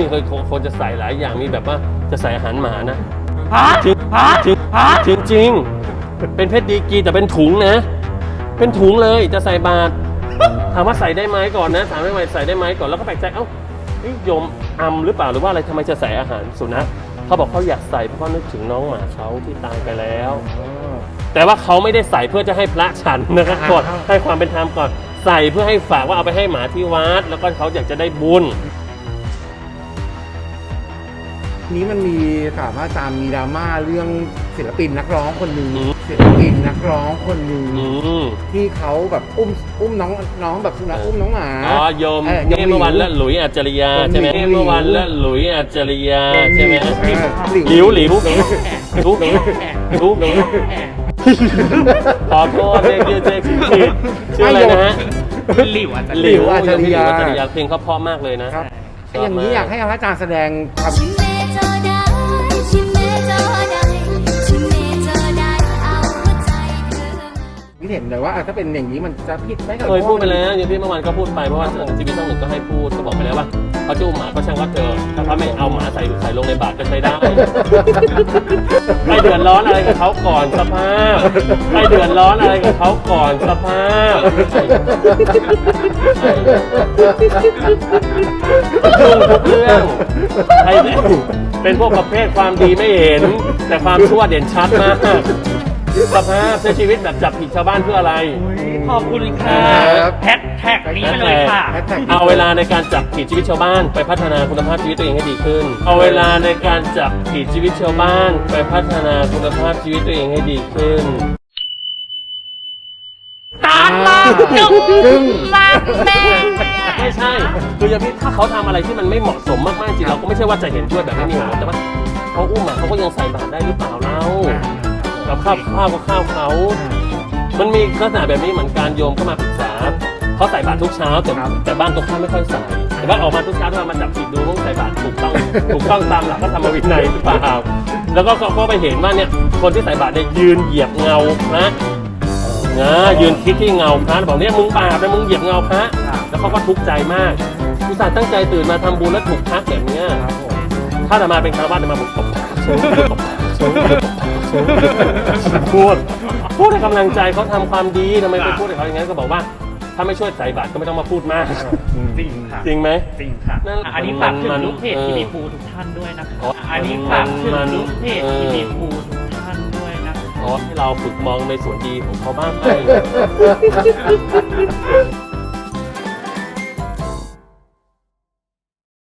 มีเคยคนจะใส่หลายอย่างมีแบบว่าจะใส่อาหารหมานะฮะจริงฮะจริงฮะจริงจริงๆเป็นเพชรดีกรีแต่เป็นถุงนะ เป็นถุงเลยจะใส่บาตรถามว่าใส่ได้ไหมก่อนนะถามได้ไหมใส่ได้ไหมก่อนแล้วก็แปลกใจเอ้าเฮ้ยโยมอัมหรือเปล่าหรือว่าอะไรทำไมจะใส่อาหารสุนัขเขาบอกเขาอยากใส่เพราะเขานึกถึงน้องหมาเขาที่ตายไปแล้ว แต่ว่าเขาไม่ได้ใส่เพื่อจะให้พระฉันนะครับก่อนให้ความเป็นธรรมก่อนใส่เพื่อให้ฝากว่าเอาไปให้หมาที่วัด แล้วก็เขาอยากจะได้บุญ นี้มันมีถามว่าอาจารย์มีดราม่าเรื่องศิลปินนักร้องคนหนึ่งอืมศิลปินนักร้องคนหนึ่งอืมที่เขาแบบอุ้มอุ้มน้องน้องแบบสุนัขอุ้มน้องหมา อ๋อโยมเออเมื่อวันและหลุยอัจฉริยาใช่ไหมหลิว เมื่อวันและหลุยอัจฉริยาใช่ไหมเออหลิวหลิวหลิวหลิวหลิวขอโทษเจ๊เจ๊เจ๊ชื่อชื่ออะไรนะฮะหลิวอาจจะหลิวอัจฉริยา หลิวอัจฉริยาเพลงเขาเพราะมากเลยนะครับชบ อย่างนี้มอยากให้พระอาจารย์แสดงความชิมเมเจอได้ชิมเมเจอได้ชิมเมเจอได้เอาหัวใจเธอมาคิดเห็นเลยว่าอะถ้าเป็นอย่างนี้มันจะผิดไหมกับเคยพูดไปแล้วอย่างที่เมื่อวานก็พูดไปเพราะว่าทีวีช่องหนึ่งก็ให้พูดก็บอกไปแล้วว่า เขาจะอุ้มหมาก็ช่างว่าเธอถ้าเขาไม่เอาหมาใส่ใส่ลงในบาตรก็ใช้ได้ ไม่เดือดร้อนอะไรกับเขาก่อนสภาพ ไม่เดือดร้อนอะไรกับเขาก่อนสภาพยุ่งทุกเรื่องไอ้เนี่ยเป็นพวกประเภทความดีไม่เห็น แต่ความชั่วเด่นชัดมาก สภาพใช้ชีวิตแบบจับผิดชาวบ้านเพื่ออะไร ขอบคุณค่ะแฮชแท็กนี้ไปเลยค่ะ แฮชแท็ก เอาเวลาในการจับผิดชีวิตชาวบ้าน ไปพัฒนาคุณภาพชีวิตตัวเองให้ดีขึ้น เอาเวลาในการจับผิดชีวิตชาวบ้าน ไปพัฒนาคุณภาพชีวิตตัวเองให้ดีขึ้น ตามมาจุ๊บจึ้งมาแม่ไม่ใช่คืออย่างที่ถ้าเขาทำอะไรที่มันไม่เหมาะสมมากๆจริงเราก็ไม่ใช่ว่าจะเห็นด้วยแบบไม่มีเหตุผลแต่ว่าเขาอุ้มอะเขาก็ยังใส่บาตรได้หรือเปล่าเล่า กับข้าวข้าวก็ข้าวเขา มันมีลักษณะแบบนี้เหมือนการโยมเข้ามาปรึกษาเขาใส่บาตรทุกเช้าแต่ครับแต่บ้านตรงข้ามไม่ค่อยใส่ แต่ว่าออกมาทุกเช้าถ้ามาจับผิดดูต้องใส่บาตรถูกต้องถูกต้องตามหลักพระธรรมวินัยหรือเปล่าแล้วก็เขาก็ไปเห็นว่าเนี่ยคนที่ใส่บาตรเนี่ยยืนเหยียบเงาพระนะยืนคิดที่เงาพระบอกเนี่ยมึงบาปนะมึงเหยียบเงาพระแล้วเขาก็ทุกข์ใจมากอุตส่าห์ตั้งใจตื่นมาทำบุญแล้วถูกทักแบบเนี้ยครับผมถ้าจะมาเป็นคารวะจะมาผมตบเชิงตบเชิงตบเชิง พูดพูดให้กำลังใจเขาทำความดีทำไมไปพูดให้เขาอย่างนั้นก็บอกว่า ถ้าไม่ช่วยใส่บาตรก็ไม่ต้องมาพูดมาก จริงค่ะ จริงไหม จริงค่ะ นั่นอันนี้ฝากถึมังนลูกเพจเออทีวีภูทุกท่านด้วยนะคะอ๋ออัอันนี้ฝากถึงมันลูกเพจเออทีวีภูทุกท่านด้วยนะคะ ขอให้เราฝึกมองในส่วนดีของเขาบ้างไป